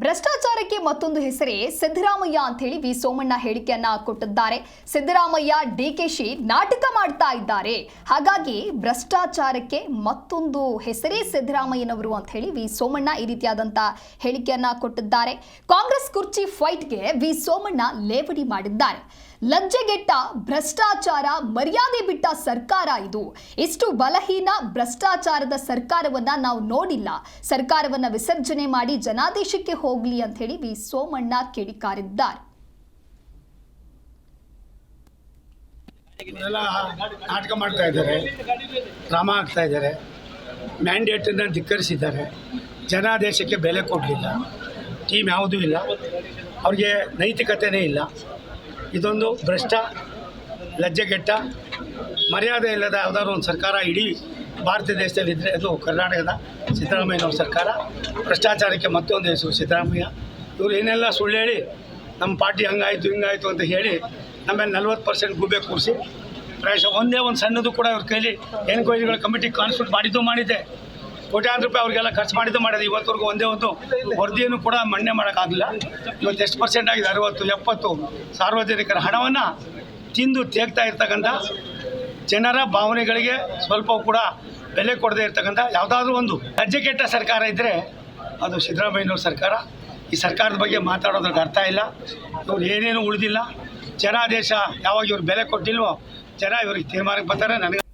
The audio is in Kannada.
ಭ್ರಷ್ಟಾಚಾರಕ್ಕೆ ಮತ್ತೊಂದು ಹೆಸರೇ ಸಿದ್ದರಾಮಯ್ಯ ಅಂತ ಹೇಳಿ ವಿ ಸೋಮಣ್ಣ ಹೇಳಿಕೆಯನ್ನ ಕೊಟ್ಟಿದ್ದಾರೆ. ಸಿದ್ದರಾಮಯ್ಯ ಡಿಕೆಶಿ ನಾಟಕ ಮಾಡ್ತಾ ಇದ್ದಾರೆ. ಹಾಗಾಗಿ ಭ್ರಷ್ಟಾಚಾರಕ್ಕೆ ಮತ್ತೊಂದು ಹೆಸರೇ ಸಿದ್ದರಾಮಯ್ಯನವರು ಅಂತ ಹೇಳಿ ವಿ ಸೋಮಣ್ಣ ಈ ರೀತಿಯಾದಂತ ಹೇಳಿಕೆಯನ್ನ ಕೊಟ್ಟಿದ್ದಾರೆ. ಕಾಂಗ್ರೆಸ್ ಕುರ್ಚಿ ಫೈಟ್ಗೆ ವಿ ಸೋಮಣ್ಣ ಲೇವಡಿ ಮಾಡಿದ್ದಾರೆ. ಲಜ್ಜೆಗೆಟ್ಟ ಭ್ರಷ್ಟಾಚಾರ ಮರ್ಯಾದೆ ಬಿಟ್ಟ ಸರ್ಕಾರ ಇದು. ಇಷ್ಟು ಬಲಹೀನ ಭ್ರಷ್ಟಾಚಾರದ ಸರ್ಕಾರವನ್ನ ನಾವು ನೋಡಿಲ್ಲ. ಸರ್ಕಾರವನ್ನ ವಿಸರ್ಜನೆ ಮಾಡಿ ಜನಾದೇಶಕ್ಕೆ ಹೋಗ್ಲಿ ಅಂತ ಹೇಳಿ ವಿ ಸೋಮಣ್ಣ ಕಿಡಿಕಾರಿದ್ದಾರೆ ನಾಟಕ ಮಾಡ್ತಾ ಇದ್ದಾರೆ, ಡ್ರಾಮಾ ಆಗ್ತಾ ಇದ್ದಾರೆ ಮ್ಯಾಂಡೇಟನ್ನು ಧಿಕ್ಕರಿಸಿದ್ದಾರೆ, ಜನಾದೇಶಕ್ಕೆ ಬೆಲೆ ಕೊಡಲಿಲ್ಲ, ಟೀಮ್ ಯಾವುದೂ ಇಲ್ಲ, ಅವ್ರಿಗೆ ನೈತಿಕತೆನೇ ಇಲ್ಲ. ಇದೊಂದು ಭ್ರಷ್ಟ, ಲಜ್ಜೆಗೆಟ್ಟ, ಮರ್ಯಾದೆ ಇಲ್ಲದ ಯಾವುದಾದ್ರು ಒಂದು ಸರ್ಕಾರ ಇಡೀ ಭಾರತ ದೇಶದಲ್ಲಿ ಇದ್ದರೆ ಅದು ಕರ್ನಾಟಕದ ಸಿದ್ದರಾಮಯ್ಯನವ್ರ ಸರ್ಕಾರ, ಭ್ರಷ್ಟಾಚಾರಕ್ಕೆ ಮತ್ತೊಂದು ಹೆಸರು ಸಿದ್ದರಾಮಯ್ಯ. ಇವರು ಏನೆಲ್ಲ ಸುಳ್ಳು ಹೇಳಿ, ನಮ್ಮ ಪಾರ್ಟಿ ಹಂಗಾಯಿತು, ಹಿಂಗಾಯಿತು ಅಂತ ಹೇಳಿ ಆಮೇಲೆ ನಲ್ವತ್ತು ಪರ್ಸೆಂಟ್ ಗುಬ್ಬೆ ಕೂರಿಸಿ, ಪ್ರಾಯಶಃ ಒಂದೇ ಒಂದು ಸಣ್ಣದು ಕೂಡ ಅವ್ರ ಕೈಲಿ ಎನ್ಕ್ವೈರಿಗಳ ಕಮಿಟಿ ಕಾನ್ಸ್ಟಿಟ್ಯೂಟ್ ಮಾಡಿದ್ದು ಮಾಡಿದ್ದೆ ಕೋಟ್ಯಾಂತರ ರೂಪಾಯಿ ಅವ್ರಿಗೆಲ್ಲ ಖರ್ಚು ಮಾಡಿದ್ದು ಮಾಡಿದೆ. ಇವತ್ತವರೆಗೂ ಒಂದೇ ಒಂದು ವರದಿಯನ್ನು ಕೂಡ ಮಣ್ಣೆ ಮಾಡೋಕ್ಕಾಗಲಿಲ್ಲ. ಇವತ್ತು ಎಷ್ಟು ಪರ್ಸೆಂಟ್ ಆಗಿದೆ? ಅರವತ್ತು, ಎಪ್ಪತ್ತು ಸಾರ್ವಜನಿಕರ ಹಣವನ್ನು ತಿಂದು ತೇಗ್ತಾ ಇರ್ತಕ್ಕಂಥ ಜನರ ಭಾವನೆಗಳಿಗೆ ಸ್ವಲ್ಪ ಕೂಡ ಬೆಲೆ ಕೊಡದೇ ಇರ್ತಕ್ಕಂಥ ಯಾವುದಾದ್ರೂ ಒಂದು ಲಜ್ಜೆ ಕೆಟ್ಟ ಸರ್ಕಾರ ಇದ್ದರೆ ಅದು ಸಿದ್ದರಾಮಯ್ಯನವ್ರ ಸರ್ಕಾರ. ಈ ಸರ್ಕಾರದ ಬಗ್ಗೆ ಮಾತಾಡೋದ್ರಿಗೆ ಅರ್ಥ ಇಲ್ಲ. ಇವ್ರು ಏನೇನು ಉಳಿದಿಲ್ಲ. ಜನಾದೇಶ ಯಾವಾಗ ಇವ್ರು ಬೆಲೆ ಕೊಟ್ಟಿಲ್ವೋ ಜನ ಇವ್ರಿಗೆ ತೀರ್ಮಾನಕ್ಕೆ ಬರ್ತಾರೆ. ನನಗೆ